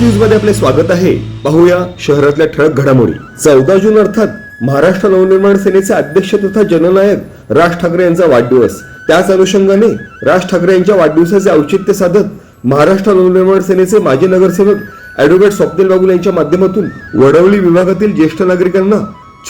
न्यूजमध्ये आपले स्वागत आहे. पाहूया शहरातल्या ठळक घडामोडी. चौदा जून अर्थात महाराष्ट्र नवनिर्माण सेनेचे अध्यक्ष तथा जननायक राज ठाकरे यांचा वाढदिवस. त्याच अनुषंगाने राज ठाकरे यांच्या वाढदिवसाचे औचित्य साधत महाराष्ट्र नवनिर्माण सेनेचे माजी नगरसेवक ॲडव्होकेट स्वप्नील बागुल यांच्या माध्यमातून वडवली विभागातील ज्येष्ठ नागरिकांना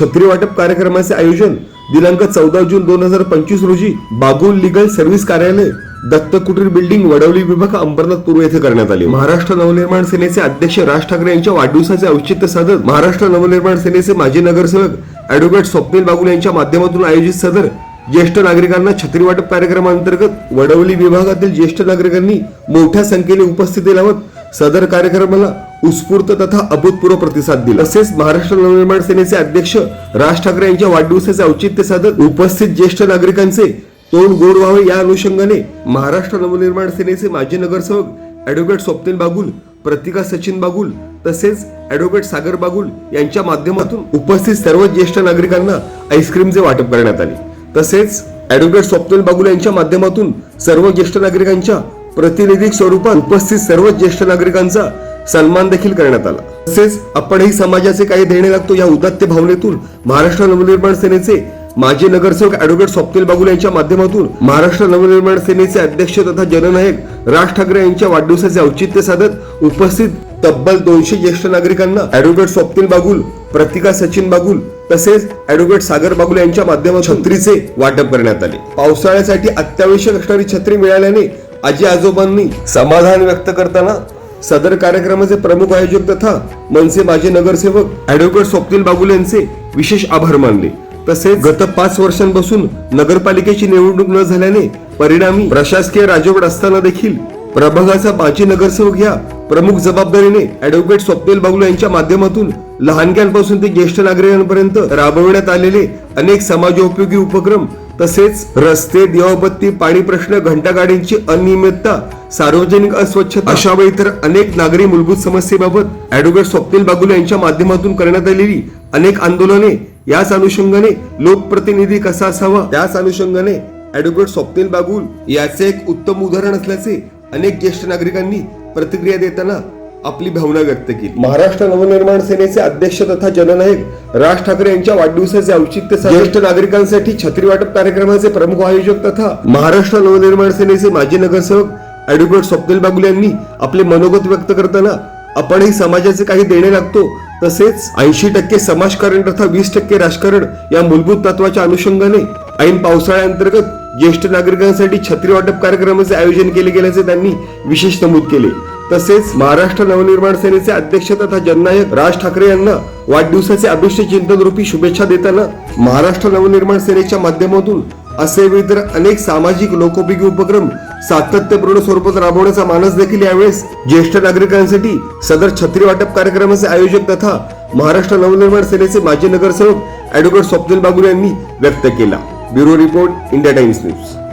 छत्री वाटप कार्यक्रमाचे आयोजन दिनांक चौदा जून दोन हजार पंचवीस रोजी बागुल लिगल सर्व्हिस कार्यालय दत्तकुटीर बिल्डिंग वडवली विभाग अंबरनाथ पूर्व येथे करण्यात आली. महाराष्ट्र नवनिर्माण सेनेचे अध्यक्ष राज ठाकरे यांच्या वाढदिवसाचे औचित्य साधत महाराष्ट्र नवनिर्माण सेनेचे माजी नगरसेवक अॅडव्होकेट स्वप्नील बागुल यांच्या माध्यमातून आयोजित सदर ज्येष्ठ नागरिकांना छत्री वाटप कार्यक्रमांतर्गत वडवली विभागातील ज्येष्ठ नागरिकांनी मोठ्या संख्येने उपस्थिती लावत सदर कार्यक्रमाला उत्स्फूर्त तथा अभूतपूर्व प्रतिसाद दिला. तसेच महाराष्ट्र नवनिर्माण सेनेचे अध्यक्ष राज ठाकरे यांच्या वाढदिवसाचे औचित्य साधत उपस्थित ज्येष्ठ नागरिकांचे तोंड गोड व्हावे या अनुषंगाने महाराष्ट्र नवनिर्माण सेनेचे माजी नगरसेवक ॲडव्होकेट स्वप्नील बागुल प्रतिका सचिन बागुल तसेच ॲडव्होकेट सागर बागुल यांच्या माध्यमातून उपस्थित सर्व ज्येष्ठ नागरिकांना आईस्क्रीमचे वाटप करण्यात आले. तसेच ॲडव्होकेट स्वप्नील बागुल यांच्या माध्यमातून सर्व ज्येष्ठ नागरिकांच्या प्रतिनिधिक स्वरूपात उपस्थित सर्व ज्येष्ठ नागरिकांचा सन्मान देखील करण्यात आला. तसेच आपणही समाजाचे काही देणे लागतो या उदात्त भावनेतून महाराष्ट्र नवनिर्माण सेनेचे माजी नगरसेवक ॲडव्होकेट स्वप्नील बागुल यांच्या माध्यमातून महाराष्ट्र नवनिर्माण सेनेचे अध्यक्ष तथा जननायक राज ठाकरे यांच्या वाढदिवसाचे औचित्य साधत उपस्थित तब्बल दोनशे ज्येष्ठ नागरिकांना ॲडव्होकेट स्वप्नील बागुल प्रतिका सचिन बागुल तसेच ॲडव्होकेट सागर बागुल यांच्या माध्यमातून छत्रीचे वाटप करण्यात आले. पावसाळ्यासाठी अत्यावश्यक असणारी छत्री मिळाल्याने आजी आजोबांनी समाधान व्यक्त करताना सदर कार्यक्रमाचे प्रमुख आयोजक तथा मनसे माजी नगरसेवक ॲडव्होकेट स्वप्नील बागुल यांचे विशेष आभार मानले. तसेच गत पाच वर्षांपासून नगरपालिकेची निवडणूक न झाल्याने परिणामी प्रशासकीय राजवट असताना देखील प्रभागाचा माजी नगरसेवक या प्रमुख जबाबदारीने ॲडव्होकेट स्वप्नील बागुल यांच्या माध्यमातून लहानग्यांपासून ते ज्येष्ठ नागरिकांपर्यंत राबविण्यात आलेले अनेक समाजोपयोगी उपक्रम तसेच रस्ते दिवाबत्ती पाणी प्रश्न घंटागाडींची अनियमितता सार्वजनिक अस्वच्छता अशा वेळी तर अनेक नागरी मूलभूत समस्येबाबत ॲडव्होकेट स्वप्नील बागुल यांच्या माध्यमातून करण्यात आलेली अनेक आंदोलने याच अनुषंगाने लोकप्रतिनिधी कसा असावा? त्याच अनुषंगाने ॲडव्होकेट स्वप्नील बागुल याचे एक उत्तम उदाहरण असल्याचे अनेक ज्येष्ठ नागरिकांनी प्रतिक्रिया देताना आपली भावना व्यक्त केली. महाराष्ट्र नवनिर्माण सेनेचे अध्यक्ष तथा जननायक राज ठाकरे यांच्या वाढदिवसाचे औचित्य ज्येष्ठ नागरिकांसाठी छत्री वाटप कार्यक्रमाचे प्रमुख आयोजक तथा महाराष्ट्र नवनिर्माण सेनेचे माजी नगरसेवक ॲडव्होकेट स्वप्नील बागुल यांनी आपले मनोगत व्यक्त करताना आपणही समाजाचे काही देणे लागतो तसेच ऐंशी टक्के समाजकारण तथा वीस टक्के राजकारण या मूलभूत तत्वाच्या अनुषंगाने ऐन पावसाळ्याअंतर्गत ज्येष्ठ नागरिकांसाठी छत्री वाटप कार्यक्रमाचे आयोजन केले गेल्याचे त्यांनी विशेष नमूद केले. तसेच महाराष्ट्र नवनिर्माण सेनेचे अध्यक्ष तथा जननायक राज ठाकरे यांना वाढदिवसाचे अभिष्ट चिंतन रूपी शुभेच्छा देताना महाराष्ट्र नवनिर्माण सेनेच्या माध्यमातून असे विविध अनेक सामाजिक लोकोपयोगी उपक्रम सातत्यपूर्ण स्वरूपात राबवण्याचा मानस देखील यावेळेस ज्येष्ठ नागरिकांसाठी सदर छत्री वाटप कार्यक्रमाचे आयोजक तथा महाराष्ट्र नवनिर्माण सेनेचे माजी नगरसेवक ऍडव्होकेट स्वप्नील बागुल यांनी व्यक्त केला. Bureau report India Times news.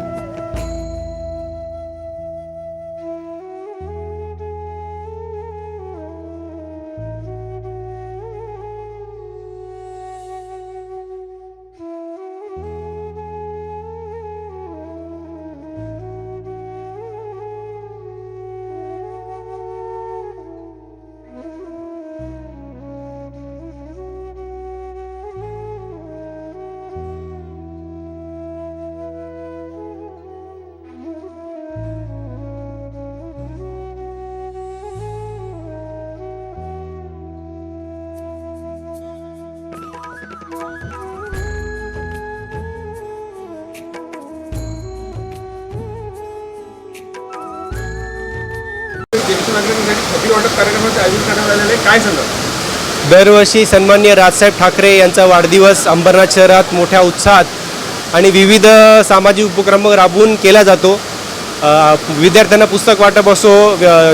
वाटप आयोजन करण्यात आहे. काय सांगा दरवर्षी सन्मान्य राजसाहेब ठाकरे यांचा वाढदिवस अंबरनाथ शहरात मोठ्या उत्साहात आणि विविध सामाजिक उपक्रम राबवून केला जातो. विद्यार्थ्यांना पुस्तक वाटप असो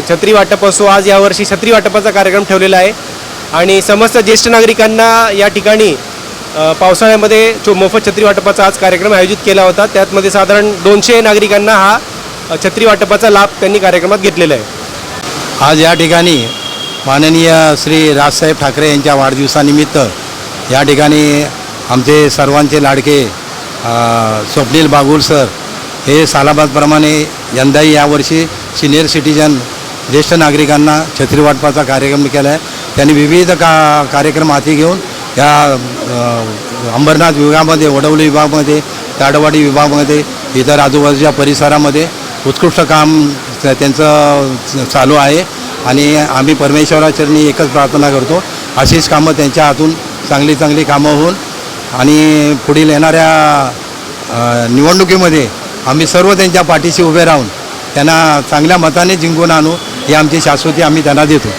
छत्री वाटप असो आज यावर्षी छत्री वाटपाचा कार्यक्रम ठेवलेला आहे. आणि समस्त ज्येष्ठ नागरिकांना या ठिकाणी पावसाळ्यामध्ये चो मोफत छत्री वाटपाचा आज कार्यक्रम आयोजित केला होता. त्यातमध्ये साधारण दोनशे नागरिकांना हा छत्री वाटपाचा लाभ त्यांनी कार्यक्रमात घेतलेला आहे. आज या ठिकाणी माननीय श्री राजसाहेब ठाकरे यांच्या वाढदिवसानिमित्त या ठिकाणी आमचे सर्वांचे लाडके स्वप्नील बागुल सर हे सालाबादप्रमाणे यंदाही यावर्षी सिनियर सिटीजन ज्येष्ठ नागरिकांना छत्री वाटपाचा कार्यक्रम केला आहे त्यांनी विविध का कार्यक्रम हाती घेऊन या अंबरनाथ विभागामध्ये वडवली विभागामध्ये ताडवाडी विभागामध्ये इतर आजूबाजूच्या परिसरामध्ये उत्कृष्ट काम त्यांचं चालू आहे. आणि आम्ही परमेश्वराचरणी एकच प्रार्थना करतो. अशीच कामं त्यांच्या हातून चांगली चांगली कामं होऊन आणि पुढील येणाऱ्या निवडणुकीमध्ये आम्ही सर्व त्यांच्या पाठीशी उभे राहून त्यांना चांगल्या मताने जिंकून आणू ही आमची शाश्वती आम्ही त्यांना देतो.